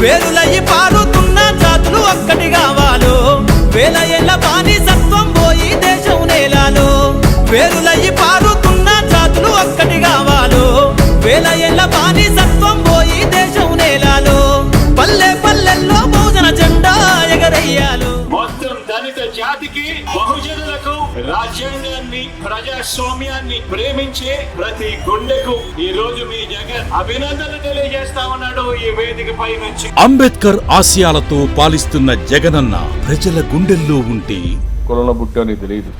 వేరులయ్యి పారుతున్న జాతులు ఒక్కటి కావాలో. వేల ఏళ్ళ బానిసత్వం పోయి దేశం నేలాలో. వేరులయ్యి పారు దళిత జాతికి బహుజనులకు రాజ్యాంగాన్ని ప్రజాస్వామ్యాన్ని ప్రేమించే ప్రతి గుండెకు ఈ రోజు మీ జగన్ అభినందనలు తెలియజేస్తా ఉన్నాడు ఈ వేదిక పై నుంచి. అంబేద్కర్ ఆశయాలతో పాలిస్తున్న జగనన్న ప్రజల గుండెల్లో ఉంటే కులంలో పుట్టా నీకు తెలియదు.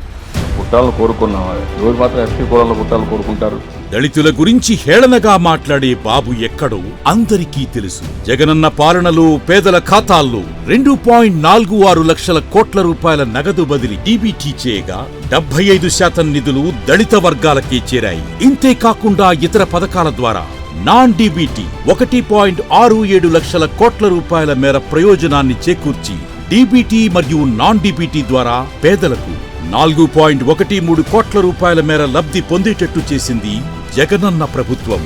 గుట్టాలను కోరుకున్నావా ఎవరు మాత్రం ఎస్టీ కులంలో పుట్టాలను కోరుకుంటారు? దళితుల గురించి హేళనగా మాట్లాడే బాబు ఎక్కడో అందరికీ తెలుసు. జగనన్న పాలనలో పేదల ఖాతాల్లో రెండు పాయింట్ నాలుగు ఆరు లక్షల కోట్ల రూపాయల నగదు బదిలీ డీబీటీ చేయగా డెబ్బై ఐదు శాతం నిధులు దళిత వర్గాలకే చేరాయి. ఇంతే కాకుండా ఇతర పథకాల ద్వారా నాన్ డీబీటీ ఒకటి పాయింట్ ఆరు ఏడు లక్షల కోట్ల రూపాయల మేర ప్రయోజనాన్ని చేకూర్చి డీబీటీ మరియు నాన్ డీబీటీ ద్వారా పేదలకు నాలుగు పాయింట్ ఒకటి మూడు కోట్ల రూపాయల మేర లబ్ధి పొందేటట్టు చేసింది జగనన్న ప్రభుత్వం.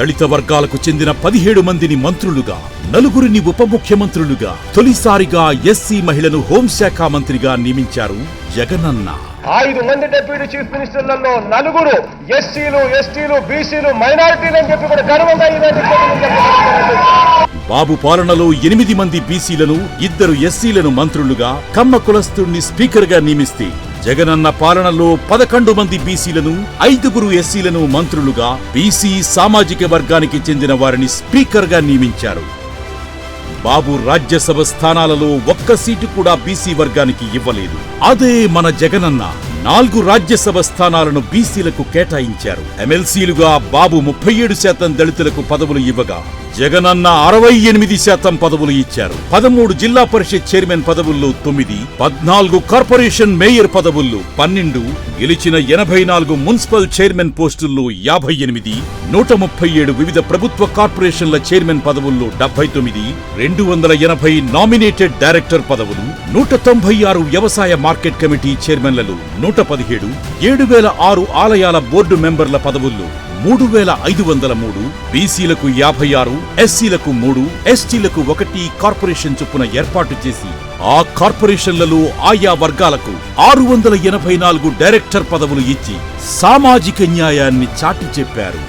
దళిత వర్గాలకు చెందిన పదిహేడు మందిని మంత్రులుగా నలుగురిని ఉప ముఖ్యమంత్రులుగా తొలిసారిగా ఎస్సీ మహిళను హోంశాఖ మంత్రిగా నియమించారు జగనన్న ఐదు మంది డిప్యూటీ చీఫ్ మినిస్టర్లలో నలుగురు ఎస్సీలు ఎస్టీలు బీసీలు మైనారిటీలు అని చెప్పి కూడా గర్వంగా. బాబు పాలనలో ఎనిమిది మంది బీసీలను ఇద్దరు ఎస్సీలను మంత్రులుగా కమ్మ కులస్తుణ్ణి స్పీకర్గా నియమిస్తే జగనన్న పాలనలో పదకొండు మంది బీసీలను ఐదుగురు ఎస్సీలను మంత్రులుగా బీసీ సామాజిక వర్గానికి చెందిన వారిని స్పీకర్గా నియమించారు. బాబు రాజ్యసభ స్థానాలలో ఒక్క సీటు కూడా బీసీ వర్గానికి ఇవ్వలేదు. అదే మన జగనన్న నాలుగు రాజ్యసభ స్థానాలను బీసీలకు కేటాయించారు. ఎమ్మెల్సీలుగా బాబు ముప్పై ఏడు శాతం దళితులకు పదవులు ఇవ్వగా జగనన్న అరవై ఎనిమిది శాతం పదవులు ఇచ్చారు. పదమూడు జిల్లా పరిషత్ చైర్మన్ పదవుల్లో తొమ్మిది పద్నాలుగు కార్పొరేషన్ మేయర్ పదవుల్లో పన్నెండు గెలిచిన ఎనభై నాలుగు మున్సిపల్ చైర్మన్ పోస్టుల్లో యాభై ఎనిమిది నూట ముప్పై ఏడు వివిధ ప్రభుత్వ కార్పొరేషన్ల చైర్మన్ పదవుల్లో డెబ్బై తొమ్మిది రెండు వందల ఎనభై నామినేటెడ్ డైరెక్టర్ పదవులు నూట తొంభై ఆరు వ్యవసాయ మార్కెట్ కమిటీ చైర్మన్లలో నూట పదిహేడు ఏడు వేల ఆరు ఆలయాల బోర్డు మెంబర్ల పదవుల్లో మూడు వేల ఐదు వందల మూడు బీసీలకు యాభై ఆరు ఎస్సీలకు మూడు ఎస్టీలకు ఒకటి కార్పొరేషన్ చొప్పున ఏర్పాటు చేసి ఆ కార్పొరేషన్లలో ఆయా వర్గాలకు ఆరు వందల ఎనభై నాలుగు డైరెక్టర్ పదవులు ఇచ్చి సామాజిక న్యాయాన్ని చాటి చెప్పారు.